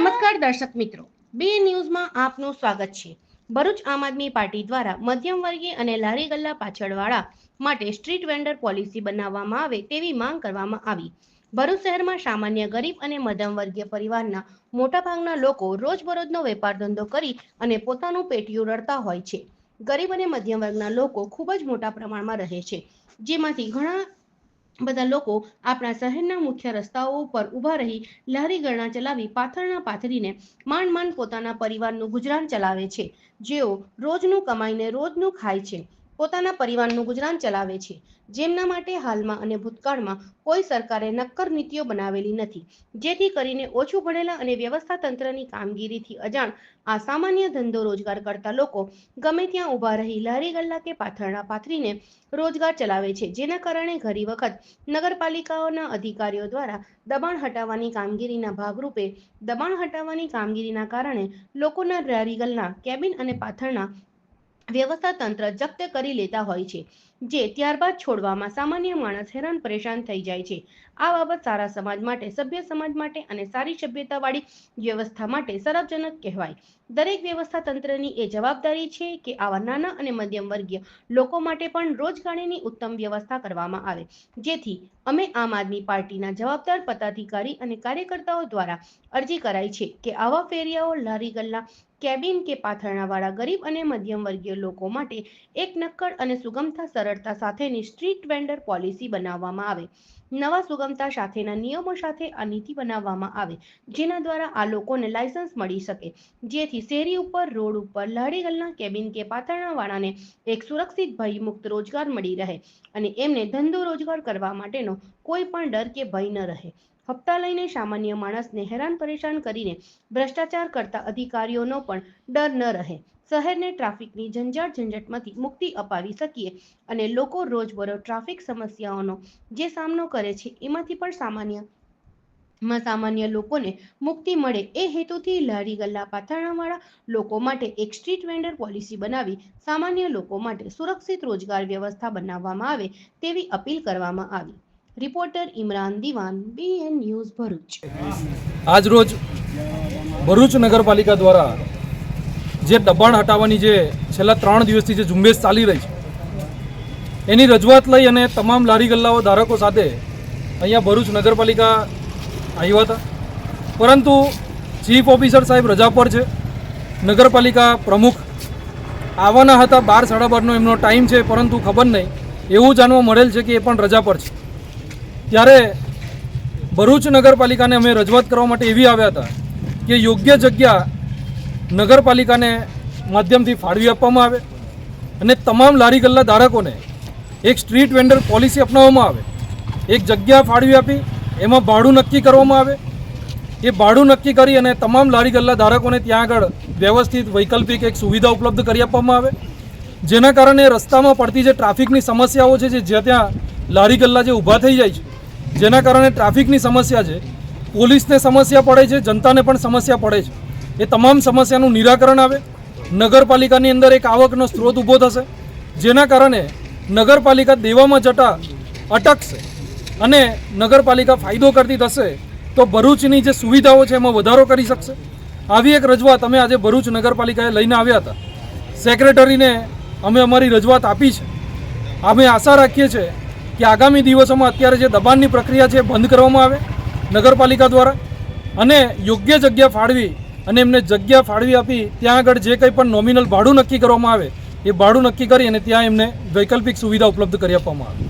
નમસ્કાર દર્શક મિત્રો. બે ન્યૂઝમાં આપનું સ્વાગત છે. ભરૂચ આમ આદમી પાર્ટી દ્વારા મધ્યમ વર્ગીય અને લારી ગલ્લા પાછળવાળા માટે સ્ટ્રીટ વેન્ડર પોલિસી બનાવવામાં આવે તેવી માંગ કરવામાં આવી. ભરૂચ શહેરમાં સામાન્ય ગરીબ અને મધ્યમ વર્ગીય પરિવારના મોટાભાગના લોકો રોજબરોજનો વેપાર ધંધો કરી અને પોતાનું પેટીયું રડતા હોય છે. ગરીબ અને મધ્યમ વર્ગના લોકો ખૂબ જ મોટા પ્રમાણમાં રહે છે. જેમાંથી ઘણા બધા લોકો આપણા શહેરના મુખ્ય રસ્તાઓ ઉપર ઊભા રહી લહેરી ગરણા ચલાવી પાથરણા પાથરીને માંડ માંડ પોતાના પરિવારનું ગુજરાન ચલાવે છે. જેઓ રોજનું કમાઈને રોજનું ખાય છે. પોતાના પરિવારનું ગુજરાન ચલાવે છે. જેમના માટે હાલમાં અને ભૂતકાળમાં કોઈ સરકારે નક્કર નીતિઓ બનાવેલી નથી. જેથી કરીને ઓછું ભણેલા અને વ્યવસ્થા તંત્રની કામગીરીથી અજાણ આ સામાન્ય ધંધો રોજગાર કરતા લોકો ગમે ત્યાં ઊભા રહી લહેરી ગલ્લા કે પાથરણા પાથરીને રોજગાર ચલાવે છે. જેના કારણે ઘણી વખત નગરપાલિકાઓના અધિકારીઓ દ્વારા દબાણ હટાવવાની કામગીરીના ભાગરૂપે દબાણ હટાવવાની કામગીરીના કારણે લોકોના લારી ગલ્લા, કેબિન અને પાથરણા વ્યવસ્થા તંત્ર જપ્ત કરી લેતા હોય છે. જે ત્યારબાદ છોડવામાં સામાન્ય માણસ હેરાન પરેશાન થઈ જાય છે. આ બાબત સારા સમાજ માટે, સભ્ય સમાજ માટે અને સારી સભ્યતાવાળી વ્યવસ્થા માટે સરબજનક કહેવાય. દરેક વ્યવસ્થા તંત્રની એ જવાબદારી છે કે આવા નાના અને મધ્યમ વર્ગીય લોકો માટે પણ રોજગારીની ઉત્તમ વ્યવસ્થા કરવામાં આવે. જેથી અમે આમ આદમી પાર્ટીના જવાબદાર પદાધિકારી અને કાર્યકર્તાઓ દ્વારા અરજી કરાઈ છે કે આવા ફેરિયાઓ લારી ગલ્લા કેબિન કે પાથરણાવાળા ગરીબ અને મધ્યમ વર્ગીય લોકો માટે એક નક્કડ અને સુગમતા સરળતા સાથેની સ્ટ્રીટ વેન્ડર પોલિસી બનાવવામાં આવે. નવા સુગમતા સાથેના નિયમો સાથે આ નીતિ બનાવવામાં આવે, જેના દ્વારા આ લોકોને લાયસન્સ મળી શકે. જેથી શેરી ઉપર, રોડ ઉપર લારી ગલના કેબિન કે પાથરણાવાળાને એક સુરક્ષિત ભયમુક્ત રોજગાર મળી રહે અને એમને ધંધો રોજગાર કરવા માટેનો કોઈ પણ ડર કે ભય ન રહે. હપ્તા લઈને સામાન્ય માણસને હેરાન પરેશાન કરીને ભ્રષ્ટાચાર કરતા અધિકારીઓનો પણ ડર ન રહે. શહેરને ટ્રાફિકની ઝંઝાટ ઝંઝટમાંથી મુક્તિ અપાવી શકીએ અને લોકો રોજબરોજ ટ્રાફિક સમસ્યાઓનો જે સામનો કરે છે, એમાંથી પણ સામાન્યમાં સામાન્ય લોકોને મુક્તિ મળે એ હેતુથી લારી ગલ્લા પાથરણાવાળા લોકો માટે એક સ્ટ્રીટ વેન્ડર પોલિસી બનાવી સામાન્ય લોકો માટે સુરક્ષિત રોજગાર વ્યવસ્થા બનાવવામાં આવે તેવી અપીલ કરવામાં આવી. રિપોર્ટર ઇમરાન દિવાન બીએન ન્યૂઝ ભરૂચ. આજ રોજ ભરૂચ નગરપાલિકા દ્વારા જે દબાણ હટાવવાની જે છેલ્લા ત્રણ દિવસથી જે ઝુંબેશ ચાલી રહી છે, એની રજૂઆત લઈ અને તમામ લારી ગલ્લાઓ ધારકો સાથે અહીંયા ભરૂચ નગરપાલિકા આવ્યા હતા. પરંતુ ચીફ ઓફિસર સાહેબ રજા પર છે, નગરપાલિકા પ્રમુખ આવવાના હતા, બાર સાડા બારનો એમનો ટાઈમ છે, પરંતુ ખબર નહીં. એવું જાણવા મળેલ છે કે એ પણ રજા પર છે. ત્યારે ભરૂચ નગરપાલિકાને અમે રજૂઆત કરવા માટે એવી આવ્યા હતા કે યોગ્ય જગ્યા નગરપાલિકાને માધ્યમથી ફાળવી આપવામાં આવે અને તમામ લારી ગલ્લા ધારકોને એક સ્ટ્રીટ વેન્ડર પોલિસી અપનાવવામાં આવે. એક જગ્યા ફાળવી આપી, એમાં ભાડું નક્કી કરવામાં આવે. એ ભાડું નક્કી કરી અને તમામ લારી ગલ્લા ધારકોને ત્યાં આગળ વ્યવસ્થિત વૈકલ્પિક એક સુવિધા ઉપલબ્ધ કરી આપવામાં આવે. જેના કારણે રસ્તામાં પડતી જે ટ્રાફિકની સમસ્યાઓ છે, જે જ્યાં ત્યાં લારી ગલ્લા જે ઊભા થઈ જાય છે, જેના કારણે ટ્રાફિકની સમસ્યા છે, પોલીસને સમસ્યા પડે છે, જનતાને પણ સમસ્યા પડે છે. એ તમામ સમસ્યાનું નિરાકરણ આવે. નગરપાલિકાની અંદર એક આવકનો સ્ત્રોત ઊભો થશે, જેના કારણે નગરપાલિકા દેવામાં જતા અટકશે અને નગરપાલિકા ફાયદો કરતી થશે, તો ભરૂચની જે સુવિધાઓ છે એમાં વધારો કરી શકશે. આવી એક રજૂઆત અમે આજે ભરૂચ નગરપાલિકાએ લઈને આવ્યા હતા. સેક્રેટરીને અમે અમારી રજૂઆત આપી છે. અમે આશા રાખીએ છીએ કે આગામી દિવસોમાં અત્યારે જે દબાણની પ્રક્રિયા છે બંધ કરવામાં આવે નગરપાલિકા દ્વારા અને યોગ્ય જગ્યા ફાળવી અને એમને જગ્યા ફાળવી આપી, ત્યાં આગળ જે કંઈ પણ નોમિનલ ભાડું નક્કી કરવામાં આવે, એ ભાડું નક્કી કરી અને ત્યાં એમને વૈકલ્પિક સુવિધા ઉપલબ્ધ કરી આપવામાં આવે.